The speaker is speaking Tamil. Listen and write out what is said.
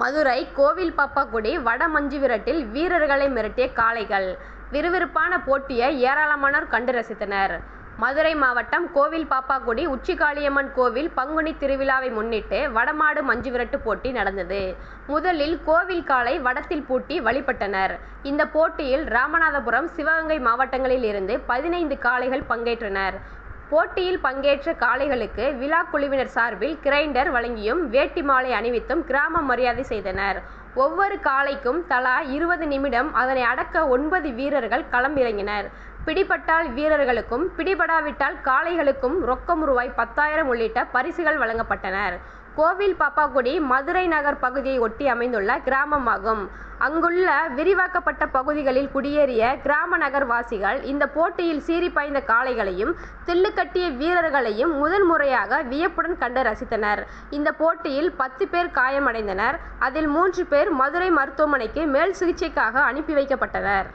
மதுரை கோவில் பாப்பாக்குடி வட மஞ்சுவிரட்டில் வீரர்களை மிரட்டிய காளைகள் விறுவிறுப்பான போட்டியை ஏராளமானோர் கண்டு ரசித்தனர். மதுரை மாவட்டம் கோவில் பாப்பாக்குடி உச்சிகாளியம்மன் கோவில் பங்குனி திருவிழாவை முன்னிட்டு வடமாடு மஞ்சுவிரட்டு போட்டி நடந்தது. முதலில் கோவில் காளை வடத்தில் பூட்டி வழிபட்டனர். இந்த போட்டியில் ராமநாதபுரம், சிவகங்கை மாவட்டங்களில் இருந்து பதினைந்து காளைகள் பங்கேற்றனர். போட்டியில் பங்கேற்ற காளைகளுக்கு விழா குழுவினர் சார்பில் கிரைண்டர் வழங்கியும், வேட்டி மாலை அணிவித்தும் கிராம மரியாதை செய்தனர். ஒவ்வொரு காளைக்கும் தலா இருபது நிமிடம் அதனை அடக்க ஒன்பது வீரர்கள் களமிறங்கினர். பிடிபட்டால் வீரர்களுக்கும், பிடிபடாவிட்டால் காளைகளுக்கும் ரொக்கம் ரூபாய் பத்தாயிரம் உள்ளிட்ட பரிசுகள் வழங்கப்பட்டனர். கோவில் பாப்பாக்குடி மதுரை நகர் பகுதியை ஒட்டி அமைந்துள்ள கிராமமாகும். அங்குள்ள விரிவாக்கப்பட்ட பகுதிகளில் குடியேறிய கிராம நகர்வாசிகள் இந்த போட்டியில் சீறி பாய்ந்த காளைகளையும், தில்லுக்கட்டிய வீரர்களையும் முதல் முறையாக வியப்புடன் கண்டு ரசித்தனர். இந்த போட்டியில் பத்து பேர் காயமடைந்தனர். அதில் மூன்று பேர் மதுரை மருத்துவமனைக்கு மேல் சிகிச்சைக்காக அனுப்பி வைக்கப்பட்டனர்.